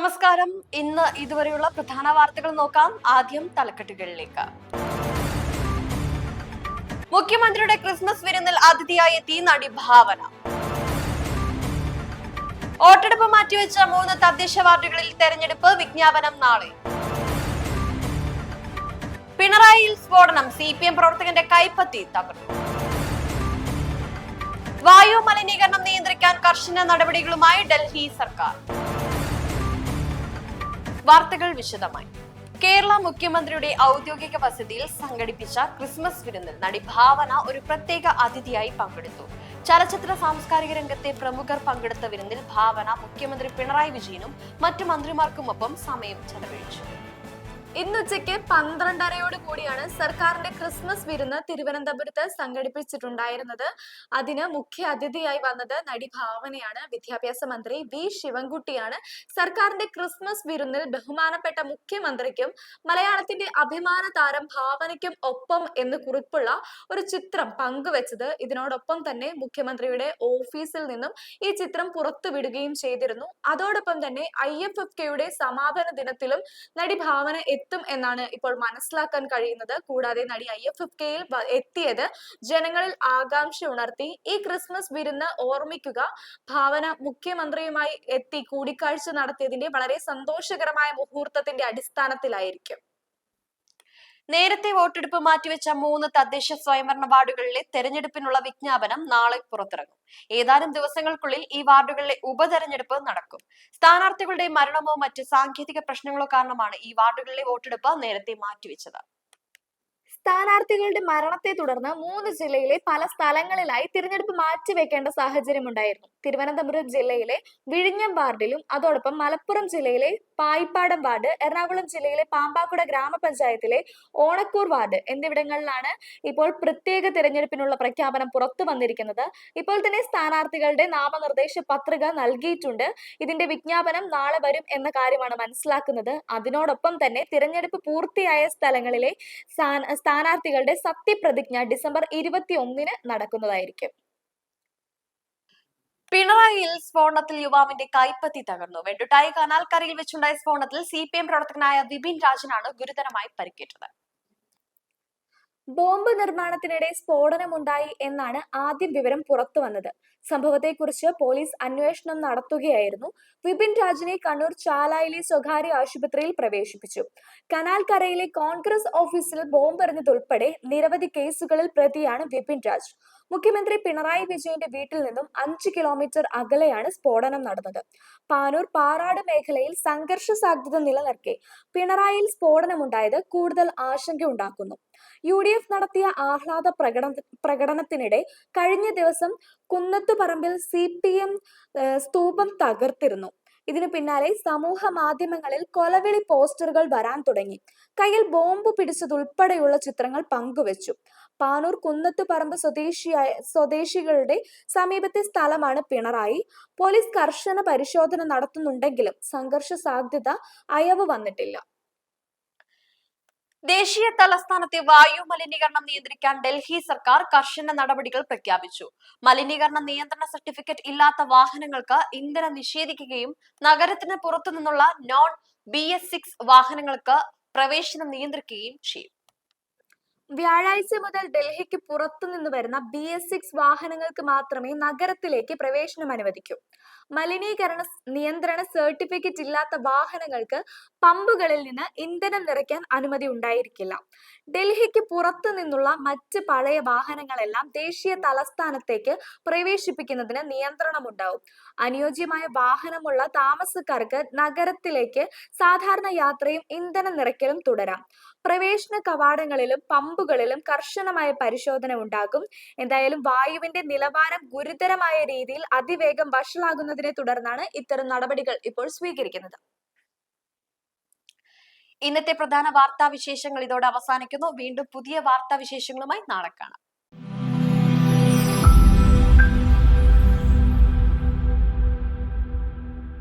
നമസ്കാരം. ഇന്ന് ഇതുവരെയുള്ള പ്രധാന വാർത്തകൾ നോക്കാം. ആദ്യം തലക്കെട്ടുകളിലേക്ക്. മുഖ്യമന്ത്രിയുടെ ക്രിസ്മസ് വിരുന്നിൽ അതിഥിയായി എത്തി നടി ഭാവന. വോട്ടെടുപ്പ് മാറ്റിവെച്ച മൂന്ന് തദ്ദേശ വാർഡുകളിൽ തെരഞ്ഞെടുപ്പ് വിജ്ഞാപനം നാളെ. പിണറായിയിൽ സ്ഫോടനം. സി പി എം പ്രവർത്തകന്റെ കൈപ്പത്തി തകർന്നു. വായു മലിനീകരണം നിയന്ത്രിക്കാൻ കർശന നടപടികളുമായി ഡൽഹി സർക്കാർ. വാർത്തകൾ വിശദമായി. കേരള മുഖ്യമന്ത്രിയുടെ ഔദ്യോഗിക വസതിയിൽ സംഘടിപ്പിച്ച ക്രിസ്മസ് വിരുന്നിൽ നടി ഭാവന ഒരു പ്രത്യേക അതിഥിയായി പങ്കെടുത്തു. ചലച്ചിത്ര സാംസ്കാരിക രംഗത്തെ പ്രമുഖർ പങ്കെടുത്ത വിരുന്നിൽ ഭാവന മുഖ്യമന്ത്രി പിണറായി വിജയനും മറ്റു മന്ത്രിമാർക്കുമൊപ്പം സമയം ചെലവഴിച്ചു. ഇന്നുച്ചയ്ക്ക് പന്ത്രണ്ടരയോട് കൂടിയാണ് സർക്കാരിന്റെ ക്രിസ്മസ് വിരുന്ന് തിരുവനന്തപുരത്ത് സംഘടിപ്പിച്ചിട്ടുണ്ടായിരുന്നത്. അതിന് മുഖ്യ അതിഥിയായി വന്നത് നടി ഭാവനയാണ്. വിദ്യാഭ്യാസ മന്ത്രി വി ശിവൻകുട്ടിയാണ്. സർക്കാരിന്റെ ക്രിസ്മസ് വിരുന്നിൽ ബഹുമാനപ്പെട്ട മുഖ്യമന്ത്രിക്കും മലയാളത്തിന്റെ അഭിമാന താരം ഭാവനയ്ക്കും ഒപ്പം എന്ന് കുറിപ്പുള്ള ഒരു ചിത്രം പങ്കുവച്ചത് ഇതിനോടൊപ്പം തന്നെ മുഖ്യമന്ത്രിയുടെ ഓഫീസിൽ നിന്നും ഈ ചിത്രം പുറത്തുവിടുകയും ചെയ്തിരുന്നു. അതോടൊപ്പം തന്നെ ഐ എഫ് എഫ് കെയുടെ സമാപന ദിനത്തിലും നടി ഭാവന എത്തും എന്നാണ് ഇപ്പോൾ മനസ്സിലാക്കാൻ കഴിയുന്നത്. കൂടാതെ നടി ഐ എഫ് എഫ് കെയിൽ എത്തിയത് ജനങ്ങളിൽ ആകാംക്ഷ ഉണർത്തി. ഈ ക്രിസ്മസ് വിരുന്ന് ഓർമ്മിക്കുക ഭാവന മുഖ്യമന്ത്രിയുമായി എത്തി കൂടിക്കാഴ്ച നടത്തിയതിന്റെ വളരെ സന്തോഷകരമായ മുഹൂർത്തത്തിന്റെ അടിസ്ഥാനത്തിലായിരിക്കും. നേരത്തെ വോട്ടെടുപ്പ് മാറ്റിവെച്ച മൂന്ന് തദ്ദേശ സ്വയംഭരണ വാർഡുകളിലെ തെരഞ്ഞെടുപ്പിനുള്ള വിജ്ഞാപനം നാളെ പുറത്തിറങ്ങും. ഏതാനും ദിവസങ്ങൾക്കുള്ളിൽ ഈ വാർഡുകളിലെ ഉപതെരഞ്ഞെടുപ്പ് നടക്കും. സ്ഥാനാർത്ഥികളുടെ മരണമോ മറ്റ് സാങ്കേതിക പ്രശ്നങ്ങളോ കാരണമാണ് ഈ വാർഡുകളിലെ വോട്ടെടുപ്പ് നേരത്തെ മാറ്റിവെച്ചത്. സ്ഥാനാർത്ഥികളുടെ മരണത്തെ തുടർന്ന് മൂന്ന് ജില്ലയിലെ പല സ്ഥലങ്ങളിലായി തിരഞ്ഞെടുപ്പ് മാറ്റിവെക്കേണ്ട സാഹചര്യം ഉണ്ടായിരുന്നു തിരുവനന്തപുരം ജില്ലയിലെ വിഴിഞ്ഞം വാർഡിലും അതോടൊപ്പം മലപ്പുറം ജില്ലയിലെ പായിപ്പാടം വാർഡ് എറണാകുളം ജില്ലയിലെ പാമ്പാക്കുട ഗ്രാമപഞ്ചായത്തിലെ ഓണക്കൂർ വാർഡ് എന്നിവിടങ്ങളിലാണ് ഇപ്പോൾ പ്രത്യേക തിരഞ്ഞെടുപ്പിനുള്ള പ്രഖ്യാപനം പുറത്തു വന്നിരിക്കുന്നത്. ഇപ്പോൾ തന്നെ സ്ഥാനാർത്ഥികളുടെ നാമനിർദ്ദേശ പത്രിക നൽകിയിട്ടുണ്ട്. ഇതിന്റെ വിജ്ഞാപനം നാളെ വരും എന്ന കാര്യമാണ് മനസ്സിലാക്കുന്നത്. അതിനോടൊപ്പം തന്നെ തിരഞ്ഞെടുപ്പ് പൂർത്തിയായ സ്ഥലങ്ങളിലെ സ്ഥാനാർത്ഥികളുടെ സത്യപ്രതിജ്ഞ ഡിസംബർ ഇരുപത്തി ഒന്നിന് നടക്കുന്നതായിരിക്കും. പിണറായിയിൽ സ്ഫോടനത്തിൽ യുവാവിന്റെ കൈപ്പത്തി തകർന്നു. വെണ്ടുട്ടായി കനാൽക്കരയിൽ വെച്ചുണ്ടായ സ്ഫോടനത്തിൽ സി പി എം പ്രവർത്തകനായ വിപിൻ രാജനാണ് ഗുരുതരമായി പരിക്കേറ്റത്. ബോംബ് നിർമ്മാണത്തിനിടെ സ്ഫോടനമുണ്ടായി എന്നാണ് ആദ്യം വിവരം പുറത്തു വന്നത് സംഭവത്തെക്കുറിച്ച് പോലീസ് അന്വേഷണം നടത്തുകയായിരുന്നു. വിപിൻ രാജിനെ കണ്ണൂർ ചാലായിലെ സ്വകാര്യ ആശുപത്രിയിൽ പ്രവേശിപ്പിച്ചു. കനാൽ കരയിലെ കോൺഗ്രസ് ഓഫീസിൽ ബോംബെറിഞ്ഞതുൾപ്പെടെ നിരവധി കേസുകളിൽ പ്രതിയാണ് വിപിൻ രാജ്. മുഖ്യമന്ത്രി പിണറായി വിജയന്റെ വീട്ടിൽ നിന്നും അഞ്ച് കിലോമീറ്റർ അകലെയാണ് സ്ഫോടനം നടന്നത്. പാനൂർ പാറാട് മേഖലയിൽ സംഘർഷ സാധ്യത നിലനിർത്തി. പിണറായിയിൽ സ്ഫോടനമുണ്ടായത് കൂടുതൽ ആശങ്ക ഉണ്ടാക്കുന്നു യു ഡി എഫ് നടത്തിയ ആഹ്ലാദ പ്രകടന പ്രകടനത്തിനിടെ കഴിഞ്ഞ ദിവസം കുന്നത്തുപറമ്പിൽ സി പി എം സ്തൂപം തകർത്തിരുന്നു. ഇതിനു പിന്നാലെ സമൂഹ മാധ്യമങ്ങളിൽ കൊലവിളി പോസ്റ്ററുകൾ വരാൻ തുടങ്ങി. കയ്യിൽ ബോംബ് പിടിച്ചതുൾപ്പെടെയുള്ള ചിത്രങ്ങൾ പങ്കുവച്ചു. പാനൂർ കുന്നത്തുപറമ്പ് സ്വദേശിയായ സ്വദേശികളുടെ സമീപത്തെ സ്ഥലമാണ് പിണറായി. പോലീസ് കർശന പരിശോധന നടത്തുന്നുണ്ടെങ്കിലും സംഘർഷ സാധ്യത അയവ് വന്നിട്ടില്ല. ദേശീയ തലസ്ഥാനത്തെ വായു മലിനീകരണം നിയന്ത്രിക്കാൻ ഡൽഹി സർക്കാർ കർശന നടപടികൾ പ്രഖ്യാപിച്ചു. മലിനീകരണ നിയന്ത്രണ സർട്ടിഫിക്കറ്റ് ഇല്ലാത്ത വാഹനങ്ങൾക്ക് ഇന്ധനം നിഷേധിക്കുകയും നഗരത്തിന് പുറത്തുനിന്നുള്ള നോൺ ബി എസ് സിക്സ് വാഹനങ്ങൾക്ക് പ്രവേശനം നിയന്ത്രിക്കുകയും ചെയ്യും. വ്യാഴാഴ്ച മുതൽ ഡൽഹിക്ക് പുറത്തു നിന്ന് വരുന്ന ബി എസ് സിക്സ് വാഹനങ്ങൾക്ക് മാത്രമേ നഗരത്തിലേക്ക് പ്രവേശനം അനുവദിക്കൂ. മലിനീകരണ നിയന്ത്രണ സർട്ടിഫിക്കറ്റ് ഇല്ലാത്ത വാഹനങ്ങൾക്ക് പമ്പുകളിൽ നിന്ന് ഇന്ധനം നിറയ്ക്കാൻ അനുമതി ഉണ്ടായിരിക്കില്ല. ഡൽഹിക്ക് പുറത്തു നിന്നുള്ള മറ്റ് പഴയ വാഹനങ്ങളെല്ലാം ദേശീയ തലസ്ഥാനത്തേക്ക് പ്രവേശിപ്പിക്കുന്നതിന് നിയന്ത്രണമുണ്ടാവും. അനുയോജ്യമായ വാഹനമുള്ള താമസക്കാർക്ക് നഗരത്തിലേക്ക് സാധാരണ യാത്രയും ഇന്ധനം നിറയ്ക്കലും തുടരാം. പ്രവേശന കവാടങ്ങളിലും പമ്പുകളിലും കർശനമായ പരിശോധന ഉണ്ടാകും. എന്തായാലും വായുവിന്റെ നിലവാരം ഗുരുതരമായ രീതിയിൽ അതിവേഗം വഷളാകുന്നതിനെ തുടർന്നാണ് ഇത്തരം നടപടികൾ ഇപ്പോൾ സ്വീകരിക്കുന്നത്. ഇന്നത്തെ പ്രധാന വാർത്താ വിശേഷങ്ങൾ ഇതോടെ അവസാനിക്കുന്നു. വീണ്ടും പുതിയ വാർത്താ വിശേഷങ്ങളുമായി നാളെ കാണാം.